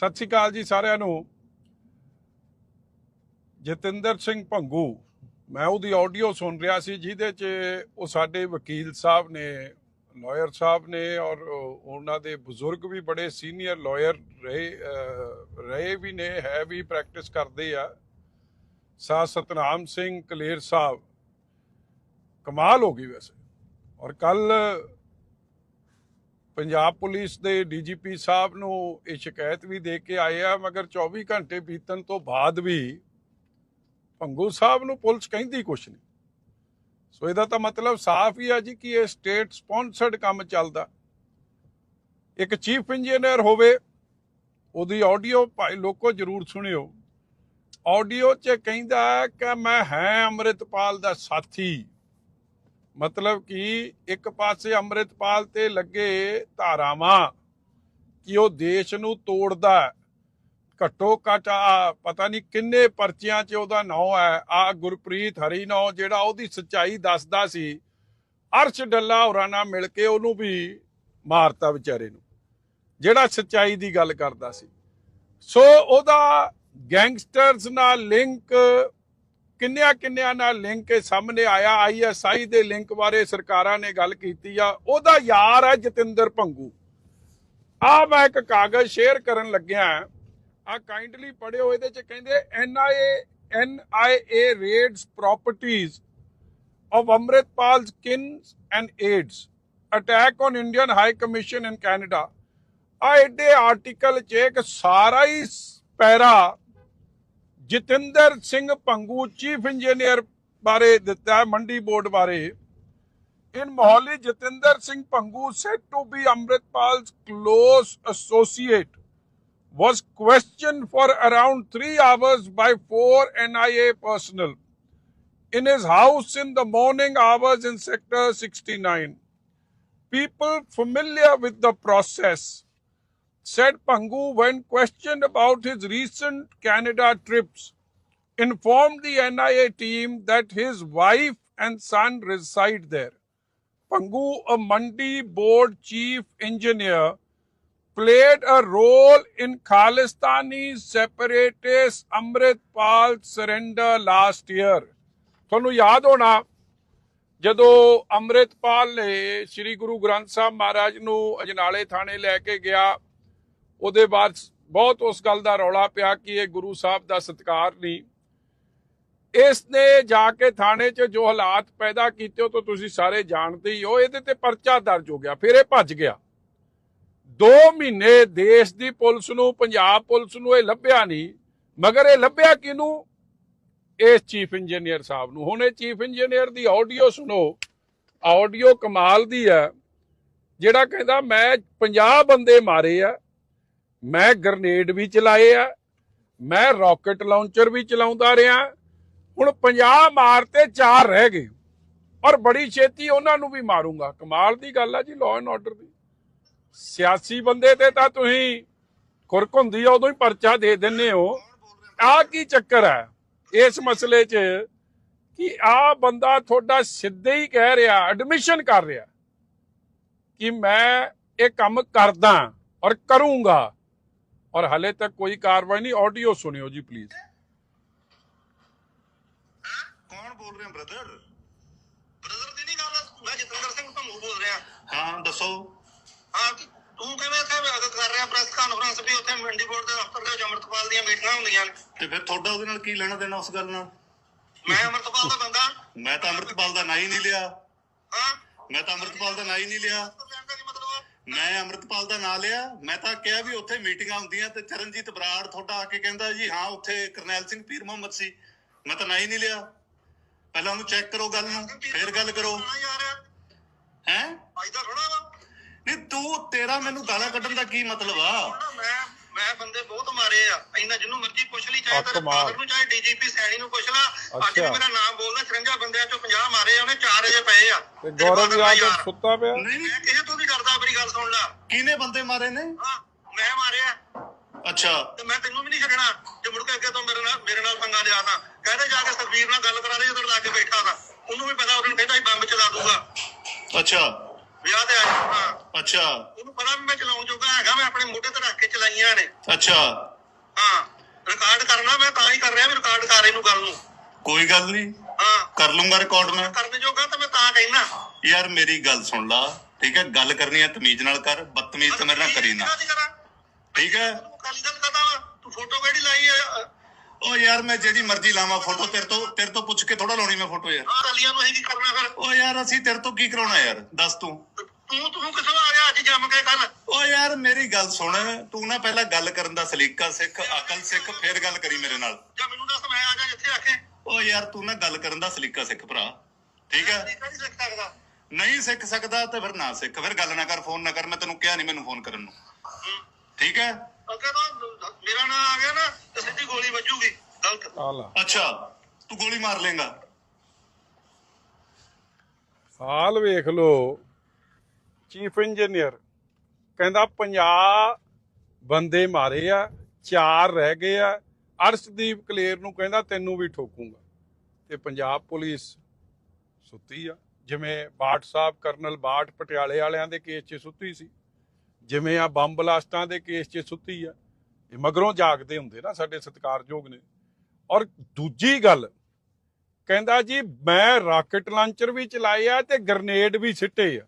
ਸਤਿ ਸ਼੍ਰੀ ਅਕਾਲ ਜੀ ਸਾਰਿਆਂ ਨੂੰ। ਜਤਿੰਦਰ ਸਿੰਘ ਭੰਗੂ, ਮੈਂ ਉਹਦੀ ਆਡੀਓ ਸੁਣ ਰਿਹਾ ਸੀ, ਜਿਹਦੇ 'ਚ ਉਹ ਸਾਡੇ ਵਕੀਲ ਸਾਹਿਬ ਨੇ ਲਾਇਰ ਸਾਹਿਬ ਨੇ ਔਰ ਉਹਨਾਂ ਦੇ ਬਜ਼ੁਰਗ ਵੀ ਬੜੇ ਸੀਨੀਅਰ ਲਾਇਰ ਰਹੇ ਰਹੇ ਵੀ ਨੇ, ਹੈ ਵੀ ਪ੍ਰੈਕਟਿਸ ਕਰਦੇ ਆ। ਸਾ ਸਤਨਾਮ ਸਿੰਘ ਕਲੇਰ ਸਾਹਿਬ। ਕਮਾਲ ਹੋ ਗਈ ਵੈਸੇ। ਔਰ ਕੱਲ ਪੰਜਾਬ ਪੁਲਿਸ ਦੇ ਡੀਜੀਪੀ ਸਾਹਿਬ ਨੂੰ ਇਹ ਸ਼ਿਕਾਇਤ ਵੀ ਦੇ ਕੇ ਆਏ ਆ, ਮਗਰ 24 ਘੰਟੇ ਬੀਤਣ ਤੋਂ ਬਾਅਦ ਵੀ ਭੰਗੂ ਸਾਹਿਬ ਨੂੰ ਪੁਲਿਸ ਕਹਿੰਦੀ ਕੁਛ ਨਹੀਂ। ਸੋ ਇਹਦਾ ਤਾਂ ਮਤਲਬ ਸਾਫ਼ ਹੀ ਆ ਜੀ ਕਿ ਇਹ ਸਟੇਟ ਸਪਾਂਸਰਡ ਕੰਮ ਚੱਲਦਾ। ਇੱਕ ਚੀਫ ਇੰਜੀਨੀਅਰ ਹੋਵੇ, ਉਹਦੀ ਆਡੀਓ ਭਾਈ ਲੋਕੋ ਜਰੂਰ ਸੁਣਿਓ। ਆਡੀਓ 'ਚ ਕਹਿੰਦਾ ਹੈ ਕਿ ਮੈਂ ਹੈ ਅੰਮ੍ਰਿਤਪਾਲ ਦਾ ਸਾਥੀ। ਮਤਲਬ ਕਿ ਇੱਕ ਪਾਸੇ ਅੰਮ੍ਰਿਤਪਾਲ ਤੇ ਲੱਗੇ ਧਾਰਾਵਾਂ ਕਿ ਉਹ ਦੇਸ਼ ਨੂੰ ਤੋੜਦਾ ਘੱਟੋ ਘੱਟ ਆ, ਪਤਾ ਨਹੀਂ ਕਿੰਨੇ ਪਰਚਿਆਂ 'ਚ ਉਹਦਾ ਨਾਂ ਹੈ। ਆ ਗੁਰਪ੍ਰੀਤ ਹਰੀ ਨਾਂ ਜਿਹੜਾ ਉਹਦੀ ਸੱਚਾਈ ਦੱਸਦਾ ਸੀ। ਅਰਸ਼ ਡੱਲਾ ਹੋਰਾਂ ਨਾਲ ਮਿਲ ਕੇ ਉਹਨੂੰ ਵੀ ਮਾਰਤਾ ਵਿਚਾਰੇ ਨੂੰ। ਜਿਹੜਾ ਸੱਚਾਈ ਦੀ ਗੱਲ ਕਰਦਾ ਸੀ। ਸੋ ਉਹਦਾ ਗੈਂਗਸਟਰਸ ਨਾਲ ਲਿੰਕ ਕਿੰਨਿਆਂ ਕਿੰਨਿਆਂ ਨਾਲ ਲਿੰਕ ਸਾਹਮਣੇ ਆਇਆ ਆਈਐਸਆਈ ਦੇ ਲਿੰਕ ਬਾਰੇ ਸਰਕਾਰਾਂ ਨੇ ਗੱਲ ਕੀਤੀ ਆ ਉਹਦਾ ਯਾਰ ਹੈ ਜਤਿੰਦਰ ਭੰਗੂ ਆ ਮੈਂ ਇੱਕ ਕਾਗਜ਼ ਸ਼ੇਅਰ ਕਰਨ ਲੱਗਿਆ ਆ ਕਾਈਂਡਲੀ ਪੜਿਓ ਇਹਦੇ ਚ ਕਹਿੰਦੇ ਐਨਆਈਏ ਐਨਆਈਏ ਰੇਡਸ ਪ੍ਰਾਪਰਟੀਆਂ of Amritpal's kins and aides. Attack on Indian High Commission in Canada. ਆ ਏਡੇ ਆਰਟੀਕਲ 'ਚ ਇੱਕ ਸਾਰਾ ਹੀ para Jatinder Singh Pangu chief engineer ਬਾਰੇ ਦਿੱਤਾ ਹੈ ਮੰਡੀ ਬੋਰਡ ਬਾਰੇ in Mohali Jatinder Singh Pangu said to be Amritpal's close associate was questioned for around 3 hours by four NIA personnel in his house in the morning hours in Sector 69. People familiar with the process said Pangu, when questioned about his recent Canada trips, informed the NIA team that his wife and son reside there. Pangu, a Mandi board chief engineer, played a role in Khalistani separatist Amritpal surrender last year. ਤੁਹਾਨੂੰ ਯਾਦ ਹੋਣਾ ਜਦੋਂ ਅੰਮ੍ਰਿਤਪਾਲ ਨੇ ਸ੍ਰੀ ਗੁਰੂ ਗ੍ਰੰਥ ਸਾਹਿਬ ਮਹਾਰਾਜ ਨੂੰ ਅਜਨਾਲੇ ਥਾਣੇ ਲੈ ਕੇ ਗਿਆ ਉਹਦੇ ਬਾਅਦ ਬਹੁਤ ਉਸ ਗੱਲ ਦਾ ਰੌਲਾ ਪਿਆ ਕਿ ਇਹ ਗੁਰੂ ਸਾਹਿਬ ਦਾ ਸਤਿਕਾਰ ਨਹੀਂ। ਇਸ ਨੇ ਜਾ ਕੇ ਥਾਣੇ 'ਚ ਜੋ ਹਾਲਾਤ ਪੈਦਾ ਕੀਤੇ, ਉਹ ਤਾਂ ਤੁਸੀਂ ਸਾਰੇ ਜਾਣਦੇ ਹੀ ਹੋ, ਇਹਦੇ ਤੇ ਪਰਚਾ ਦਰਜ ਹੋ ਗਿਆ, ਫਿਰ ਇਹ ਭੱਜ ਗਿਆ। 2 ਮਹੀਨੇ ਦੇਸ਼ ਦੀ ਪੁਲਿਸ ਨੂੰ, ਪੰਜਾਬ ਪੁਲਿਸ ਨੂੰ ਇਹ ਲੱਭਿਆ ਨਹੀਂ, ਮਗਰ ਇਹ ਲੱਭਿਆ ਕਿਹਨੂੰ? ਇਸ ਚੀਫ ਇੰਜੀਨੀਅਰ ਸਾਹਿਬ ਨੂੰ। ਹੁਣ ਇਹ ਚੀਫ ਇੰਜੀਨੀਅਰ ਦੀ ਆਡੀਓ ਸੁਣੋ, ਆਡੀਓ ਕਮਾਲ ਦੀ ਹੈ, ਜਿਹੜਾ ਕਹਿੰਦਾ, ਮੈਂ 50 ਬੰਦੇ ਮਾਰੇ ਆ ਮੈਂ ਗ੍ਰਨੇਡ ਵੀ ਚਲਾਏ ਆ, ਮੈਂ ਰਾਕਟ ਲਾਂਚਰ ਵੀ ਚਲਾਉਂਦਾ ਰਿਹਾ, ਹੁਣ 50 ਮਾਰਤੇ 4 ਰਹਿ ਗਏ। ਔਰ ਬੜੀ ਛੇਤੀ ਉਹਨਾਂ ਨੂੰ ਵੀ ਮਾਰੂੰਗਾ। ਕਮਾਲ ਦੀ ਗੱਲ ਆ ਜੀ ਲਾਅ ਐਂਡ ਆਰਡਰ ਦੀ। ਸਿਆਸੀ ਬੰਦੇ ਤੇ ਤਾਂ ਤੁਸੀਂ ਖੁਰਕ ਹੁੰਦੀ ਆ, ਉਦੋਂ ਹੀ ਪਰਚਾ ਦੇ ਦਿੰਨੇ ਹੋ। ਆ ਕੀ ਚੱਕਰ ਹੈ ਇਸ ਮਸਲੇ 'ਚ ਕਿ ਆ ਬੰਦਾ ਤੁਹਾਡਾ ਸਿੱਧੇ ਹੀ ਕਹਿ ਰਿਹਾ ਐਡਮਿਸ਼ਨ ਕਰ ਰਿਹਾ ਕਿ ਮੈਂ ਇਹ ਕੰਮ ਕਰਦਾ ਔਰ ਕਰੂੰਗਾ। ਔਰ ਹਲੇ ਤੱਕ ਕੋਈ ਕਾਰਵਾਈ ਨਹੀਂ ਆਡੀਓ ਸੁਣਿਓ ਜੀ ਪਲੀਜ਼ ਕੌਣ ਬੋਲ ਰਹੇ ਬ੍ਰਦਰ ਬ੍ਰਦਰ ਦੀ ਨਹੀਂ ਗੱਲ ਮੈਂ ਜਤਿੰਦਰ ਸਿੰਘ ਭੰਗੂ ਬੋਲ ਰਿਹਾ। ਹਾਂ ਦੱਸੋ। ਹਾਂ ਤੂੰ ਕਿਵੇਂ ਇੱਥੇ ਵਿਆਗਤ ਕਰ ਰਿਹਾ ਪ੍ਰੈਸ ਕਾਨਫਰੰਸ ਵੀ ਉੱਥੇ ਮੰਡੀ ਬੋਰਡ ਦੇ ਦਫ਼ਤਰ ਦੇ ਵਿੱਚ ਅੰਮ੍ਰਿਤਪਾਲ ਦੀਆਂ ਮੀਟਿੰਗਾਂ ਹੁੰਦੀਆਂ ਨੇ। ਤੇ ਫਿਰ ਤੁਹਾਡਾ ਉਹਦੇ ਨਾਲ ਕੀ ਲੈਣਾ ਦੇਣਾ ਉਸ ਗੱਲ ਨਾਲ? ਮੈਂ ਅੰਮ੍ਰਿਤਪਾਲ ਦਾ ਬੰਦਾ। ਮੈਂ ਤਾਂ ਅੰਮ੍ਰਿਤਪਾਲ ਦਾ ਨਾਂ ਹੀ ਨਹੀਂ ਲਿਆ। ਹਾਂ। ਮੈਂ ਤਾਂ ਅੰਮ੍ਰਿਤਪਾਲ ਦਾ ਨਾਂ ਹੀ ਨਹੀਂ ਲਿਆ। ਮੈਂ ਅੰਮ੍ਰਿਤਪਾਲ ਦਾ ਨਾਂ ਲਿਆ ਮੈਂ ਤਾਂ ਕਿਹਾ ਵੀ ਉੱਥੇ ਮੀਟਿੰਗਾਂ ਹੁੰਦੀਆਂ ਤੇ ਚਰਨਜੀਤ ਬਰਾੜ ਤੁਹਾਡਾ ਆ ਕੇ ਕਹਿੰਦਾ ਜੀ ਹਾਂ ਉੱਥੇ ਕਰਨੈਲ ਸਿੰਘ ਪੀਰ ਮੁਹੰਮਦ ਸੀ। ਮੈਂ ਤਾਂ ਨਾਂ ਹੀ ਨਹੀਂ ਲਿਆ। ਪਹਿਲਾਂ ਉਹਨੂੰ ਚੈੱਕ ਕਰੋ ਗੱਲ ਨੂੰ ਫਿਰ ਗੱਲ ਕਰੋ। ਹਾਂ? ਫਾਇਦਾ ਥੋੜਾ ਵਾ ਨਹੀਂ ਤੂੰ ਤੇਰਾ ਮੈਨੂੰ ਗਾਲਾਂ ਕੱਢਣ ਦਾ ਕੀ ਮਤਲਬ ਆ? ਮੈਂ ਮੈਂ ਬੰਦੇ ਬਹੁਤ ਮਾਰੇ ਆ। ਇੰਨਾ ਜਿਹਨੂੰ ਮਰਜ਼ੀ ਪੁੱਛ ਲਈ ਚਾਹੇ ਤੇਰੇ। ਫਾਦਰ ਨੂੰ ਚਾਹੇ ਡੀਜੀਪੀ ਸੈਣੀ ਨੂੰ ਪੁੱਛ ਲਾ। ਅੱਜ ਵੀ। ਮੇਰਾ ਨਾਮ ਬੋਲਦਾ 53 ਬੰਦਿਆਂ ਚੋਂ 50 ਮਾਰੇ ਆ ਉਹਨੇ 4 ਅਜੇ ਪਏ ਆ। ਤੇ ਗੌਰਵ father ਦਾ ਯਾਦਵ ਯਾਰ। ਸੁੱਤਾ ਪਿਆ? ਨਹੀਂ ਮੇਰੀ ਗੱਲ ਸੁਣ ਲੈ। ਕਿਹਨੇ ਬੰਦੇ ਮਾਰੇ ਨੇ? ਹਾਂ ਮੈਂ ਮਾਰਿਆ। ਅੱਛਾ। ਤੇ ਮੈਂ ਤੈਨੂੰ ਵੀ ਨਹੀਂ ਛੱਡਣਾ ਜੇ ਮੁੜ ਕੇ ਅੱਗੇ ਤੋਂ ਮੇਰੇ ਨਾਲ ਮੇਰੇ ਨਾਲ ਪੰਗਾ ਲਿਆ ਤਾਂ। ਕਹਿੰਦੇ ਜਾ ਕੇ ਸਰਵੀਰ ਨਾਲ ਗੱਲ ਕਰਾ ਦੇ ਜਦੋਂ ਲਾ ਕੇ ਬੈਠਾ ਤਾਂ। ਉਹਨੂੰ ਵੀ ਪਤਾ ਉਹਨੂੰ ਕਹਿੰਦਾ ਸੀ ਬੰਬ ਚਲਾ ਦੂਗਾ। ਅੱਛਾ। ਵਿਆਹ ਤੇ ਆਇਆ ਹਾਂ। ਅੱਛਾ। ਉਹਨੂੰ ਪਤਾ ਵੀ ਮੈਂ ਚਲਾਉਣ ਜੋਗਾ ਹੈਗਾ ਮੈਂ ਆਪਣੇ ਮੋਢੇ ਤੇ ਰੱਖ ਕੇ ਚਲਾਈਆਂ ਨੇ। ਅੱਛਾ। ਹਾਂ। ਰਿਕਾਰਡ ਕਰਨਾ ਮੈਂ ਤਾਂ ਹੀ ਕਰ ਰਿਹਾ ਵੀ ਰਿਕਾਰਡ ਕਰ ਇਹਨੂੰ ਗੱਲ ਨੂੰ। ਕੋਈ ਗੱਲ ਨਹੀਂ। ਹਾਂ। ਕਰ ਲੂੰਗਾ ਰਿਕਾਰਡ ਮੈਂ। ਕਰਨ ਜੋਗਾ ਤਾਂ ਮੈਂ ਤਾਂ ਕਹਿਣਾ ਯਾਰ ਮੇਰੀ ਗੱਲ ਸੁਣ ਲਾ। ਠੀਕ ਹੈ ਗੱਲ ਕਰਨੀ ਹੈ ਤਮੀਜ਼ ਨਾਲ ਕਰ ਬਦਤਮੀਜ਼ ਤਾਂ ਮੇਰੇ ਨਾਲ ਕਰੀ ਨਾ। ਠੀਕ ਹੈ। ਤੂੰ ਕਾਲੀ ਦਲ ਵਾ? ਤੂੰ ਫੋਟੋ ਕਿਹੜੀ ਲਾਈ ਆ ਓ ਯਾਰ ਮੈਂ ਜਿਹੜੀ ਮਰਜ਼ੀ ਲਾਵਾਂ ਫੋਟੋ ਤੇਰੇ ਤੋਂ ਤੇਰੇ ਤੋਂ ਪੁੱਛ ਕੇ ਥੋੜਾ ਲਾਉਣੀ ਮੈਂ ਫੋਟੋ ਯਾਰ। ਰਲੀਆਂ ਨੂੰ ਅਸੀਂ ਕੀ ਕਰਨਾ ਫਿਰ? ਓ ਯਾਰ ਅਸੀਂ ਤੇਰੇ ਤੋਂ ਕੀ ਕਰਾਉਣਾ ਯਾਰ? ਦੱਸ ਤੂੰ। ਤੂੰ ਤੂੰ ਕਿਥੋਂ ਆ ਗਿਆ ਅੱਜ ਜੰਮ ਕੇ ਕੱਲ ਓ ਯਾਰ ਮੇਰੀ ਗੱਲ ਸੁਣ ਤੂੰ ਨਾ ਪਹਿਲਾਂ ਗੱਲ ਕਰਨ ਦਾ ਸਲੀਕਾ ਸਿੱਖ ਅਕਲ ਸਿੱਖ ਫਿਰ ਗੱਲ ਕਰੀ ਮੇਰੇ ਨਾਲ। ਜਾਂ ਮੈਨੂੰ ਦੱਸ ਮੈਂ ਆ ਜਾ ਜਿੱਥੇ ਆਖੇ ਓ ਯਾਰ ਤੂੰ ਨਾ ਗੱਲ ਕਰਨ ਦਾ ਸਲੀਕਾ ਸਿੱਖ ਭਰਾ। ਠੀਕ ਹੈ। ਨਹੀਂ ਕਰ ਸਕਦਾ। ਨਹੀਂ ਸਿੱਖ ਸਕਦਾ ਤੇ ਫਿਰ ਨਾ ਸਿੱਖ। ਫਿਰ ਗੱਲ ਨਾ ਕਰ ਫੋਨ ਨਾ ਕਰ ਮੈਂ ਤੈਨੂੰ ਕਿਹਾ ਨਹੀਂ ਮੈਨੂੰ ਫੋਨ ਕਰਨ ਨੂੰ। ਠੀਕ ਹੈ? ਅੱਗੇ ਤੋਂ ਮੇਰਾ ਨਾਂ ਆ ਗਿਆ ਨਾ ਤੇ ਸਿੱਧੀ ਗੋਲੀ ਵੱਜੂਗੀ। ਗਲਤ। ਅੱਛਾ ਤੂੰ ਗੋਲੀ ਮਾਰ ਲੇਗਾ ਹਾਲ ਵੇਖ ਲੋ ਚੀਫ ਇੰਜੀਨੀਅਰ ਕਹਿੰਦਾ 50 ਬੰਦੇ ਮਾਰੇ ਆ ਚਾਰ ਰਹਿ ਗਏ ਆ। ਅਰਸ਼ਦੀਪ ਕਲੇਰ ਨੂੰ ਕਹਿੰਦਾ ਤੈਨੂੰ ਵੀ ਠੋਕੂਗਾ। ਤੇ ਪੰਜਾਬ ਪੁਲਿਸ ਸੁੱਤੀ ਆ। ਜਿਵੇਂ ਬਾਟ ਸਾਹਿਬ, ਕਰਨਲ ਬਾਟ ਪਟਿਆਲੇ ਵਾਲਿਆਂ ਦੇ ਕੇਸ 'ਚ ਸੁੱਤੀ ਸੀ, ਜਿਵੇਂ ਆ ਬੰਬ ਬਲਾਸਟਾਂ ਦੇ ਕੇਸ 'ਚ ਸੁੱਤੀ ਆ, ਇਹ ਮਗਰੋਂ ਜਾਗਦੇ ਹੁੰਦੇ ਨਾ ਸਾਡੇ ਸਤਿਕਾਰਯੋਗ ਨੇ। ਔਰ ਦੂਜੀ ਗੱਲ, ਕਹਿੰਦਾ ਜੀ, ਮੈਂ ਰਾਕਟ ਲਾਂਚਰ ਵੀ ਚਲਾਏ ਆ ਤੇ ਗ੍ਰਨੇਡ ਵੀ ਸਿੱਟੇ ਆ।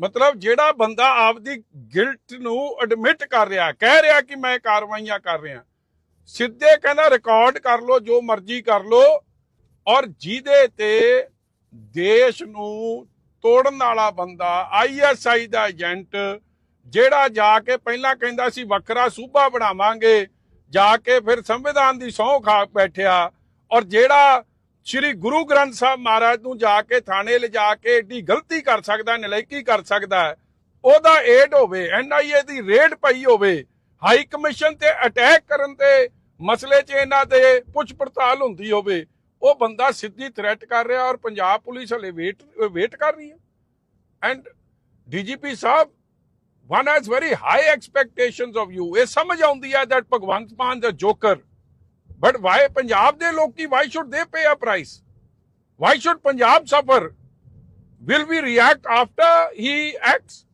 ਮਤਲਬ ਜਿਹੜਾ ਬੰਦਾ ਆਪਦੀ ਗਿਲਟ ਨੂੰ ਐਡਮਿਟ ਕਰ ਰਿਹਾ, ਕਹਿ ਰਿਹਾ ਕਿ ਮੈਂ ਕਾਰਵਾਈਆਂ ਕਰ ਰਿਹਾ, ਸਿੱਧੇ ਕਹਿੰਦਾ ਰਿਕਾਰਡ ਕਰ ਲੋ ਜੋ ਮਰਜ਼ੀ ਕਰ ਲੋ ਔਰ ਜਿਹਦੇ ਤੇ ਦੇਸ਼ ਨੂੰ ਤੋੜਨ ਵਾਲਾ ਬੰਦਾ ਆਈਐਸਆਈ ਦਾ ਏਜੰਟ, ਜਿਹੜਾ ਜਾ ਕੇ ਪਹਿਲਾਂ ਕਹਿੰਦਾ ਸੀ ਵੱਖਰਾ ਸੂਬਾ ਬਣਾਵਾਂਗੇ, ਜਾ ਕੇ ਫਿਰ ਸੰਵਿਧਾਨ ਦੀ ਸਹੁੰ ਖਾ ਬੈਠਿਆ ਔਰ ਜਿਹੜਾ ਸ੍ਰੀ ਗੁਰੂ ਗ੍ਰੰਥ ਸਾਹਿਬ ਮਹਾਰਾਜ ਨੂੰ ਜਾ ਕੇ ਥਾਣੇ ਲਿਜਾ ਕੇ ਏਡੀ ਗਲਤੀ ਕਰ ਸਕਦਾ ਨਲਾਇਕੀ ਕਰ ਸਕਦਾ, ਉਹਦਾ ਏਡ ਹੋਵੇ ਐਨਆਈਏ ਦੀ ਰੇਡ ਪਈ ਹੋਵੇ, ਹਾਈ ਕਮਿਸ਼ਨ ਤੇ ਅਟੈਕ ਕਰਨ ਤੇ ਮਸਲੇ 'ਚ ਇਹਨਾਂ ਦੇ ਪੁੱਛ ਪੜਤਾਲ ਹੁੰਦੀ ਹੋਵੇ ਉਹ ਬੰਦਾ ਸਿੱਧੀ ਥ੍ਰੈਟ ਕਰ ਰਿਹਾ ਔਰ ਪੰਜਾਬ ਪੁਲਿਸ ਹਲੇ ਵੇਟ ਵੇਟ ਕਰ ਰਹੀ ਹੈ and DGP Sahib one has very high expectations of you ਇਹ ਸਮਝ ਆਉਂਦੀ ਹੈ ਦੈਟ ਭਗਵੰਤ ਮਾਨ ਦਾ ਜੋਕਰ ਬਟ ਵਾਈ ਪੰਜਾਬ ਦੇ ਲੋਕੀ why should they pay a price why should Punjab suffer will we react after he acts?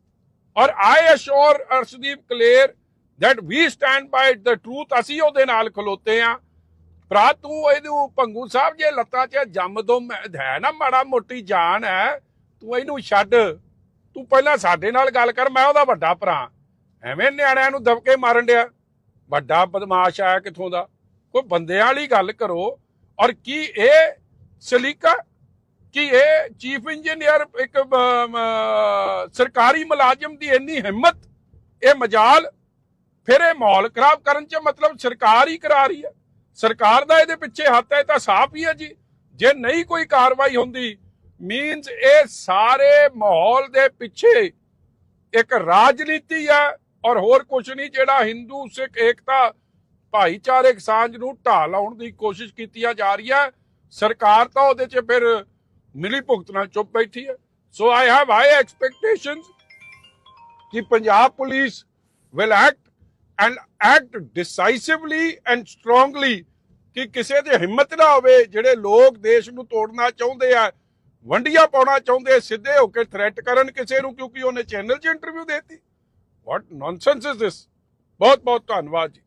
Or I assure Arshdeep Clear that we stand by the truth. ਅਸੀਂ ਉਹਦੇ ਨਾਲ ਖਲੋਤੇ ਆ ਭਰਾ, ਤੂੰ ਇਹਨੂੰ ਭੰਗੂ ਸਾਹਿਬ ਜੇ ਲੱਤਾਂ 'ਚ ਜੰਮ ਦੋ ਹੈ ਨਾ ਮਾੜਾ ਮੋਟੀ ਜਾਨ ਹੈ, ਤੂੰ ਇਹਨੂੰ ਛੱਡ। ਤੂੰ ਪਹਿਲਾਂ ਸਾਡੇ ਨਾਲ ਗੱਲ ਕਰ, ਮੈਂ ਉਹਦਾ ਵੱਡਾ ਭਰਾ। ਐਵੇਂ ਨਿਆਣਿਆਂ ਨੂੰ ਦਬਕੇ ਮਾਰਨ ਡਿਆ। ਵੱਡਾ ਬਦਮਾਸ਼ ਆਇਆ ਕਿੱਥੋਂ ਦਾ? ਕੋਈ ਬੰਦਿਆਂ ਵਾਲੀ ਗੱਲ ਕਰੋ। ਔਰ ਕੀ ਇਹ ਸਲੀਕਾ? ਕਿ ਇਹ ਚੀਫ ਇੰਜੀਨੀਅਰ, ਇੱਕ ਸਰਕਾਰੀ ਮੁਲਾਜ਼ਮ ਦੀ ਇੰਨੀ ਹਿੰਮਤ? ਇਹ ਮਜਾਲ? ਫਿਰ ਇਹ ਮਾਹੌਲ ਖਰਾਬ ਕਰਨ ਚ ਮਤਲਬ ਸਰਕਾਰ ਹੀ ਕਰਾ ਰਹੀ ਹੈ। ਸਰਕਾਰ ਦਾ ਇਹਦੇ ਪਿੱਛੇ ਹੱਥ ਹੈ ਤਾਂ ਸਾਫ਼ ਹੀ ਹੈ ਜੀ। ਜੇ ਨਹੀਂ ਕੋਈ ਕਾਰਵਾਈ ਹੁੰਦੀ ਮੀਨਸ ਇਹ ਸਾਰੇ ਮਾਹੌਲ ਦੇ ਪਿੱਛੇ ਇੱਕ ਰਾਜਨੀਤੀ ਹੈ ਔਰ ਹੋਰ ਕੁਝ ਨਹੀਂ, ਜਿਹੜਾ ਹਿੰਦੂ ਸਿੱਖ ਏਕਤਾ ਭਾਈਚਾਰਕ ਸਾਂਝ ਨੂੰ ਢਾਹ ਲਾਉਣ ਦੀ ਕੋਸ਼ਿਸ਼ ਕੀਤੀਆਂ ਜਾ ਰਹੀ ਹੈ। ਸਰਕਾਰ ਤਾਂ ਉਹਦੇ 'ਚ ਫਿਰ ਮਿਲੀ ਭੁਗਤ ਨਾਲ ਚੁੱਪ ਬੈਠੀ ਹੈ। So I have high expectations ਕਿ Punjab police will act and act decisively and strongly ਕਿ ਕਿਸੇ ਦੀ ਹਿੰਮਤ ਨਾ ਹੋਵੇ, ਜਿਹੜੇ ਲੋਕ ਦੇਸ਼ ਨੂੰ ਤੋੜਨਾ ਚਾਹੁੰਦੇ ਆ, ਵੰਡੀਆਂ ਪਾਉਣਾ ਚਾਹੁੰਦੇ ਸਿੱਧੇ ਹੋ ਕੇ ਥ੍ਰੈਟ ਕਰਨ ਕਿਸੇ ਨੂੰ, ਕਿਉਂਕਿ ਉਹਨੇ ਚੈਨਲ 'ਚ ਇੰਟਰਵਿਊ ਦਿੱਤੀ। ਵਾਟ ਨੌਨਸੈਂਸ ਇਜ਼ ਦਿਸ ਬਹੁਤ ਬਹੁਤ ਧੰਨਵਾਦ ਜੀ।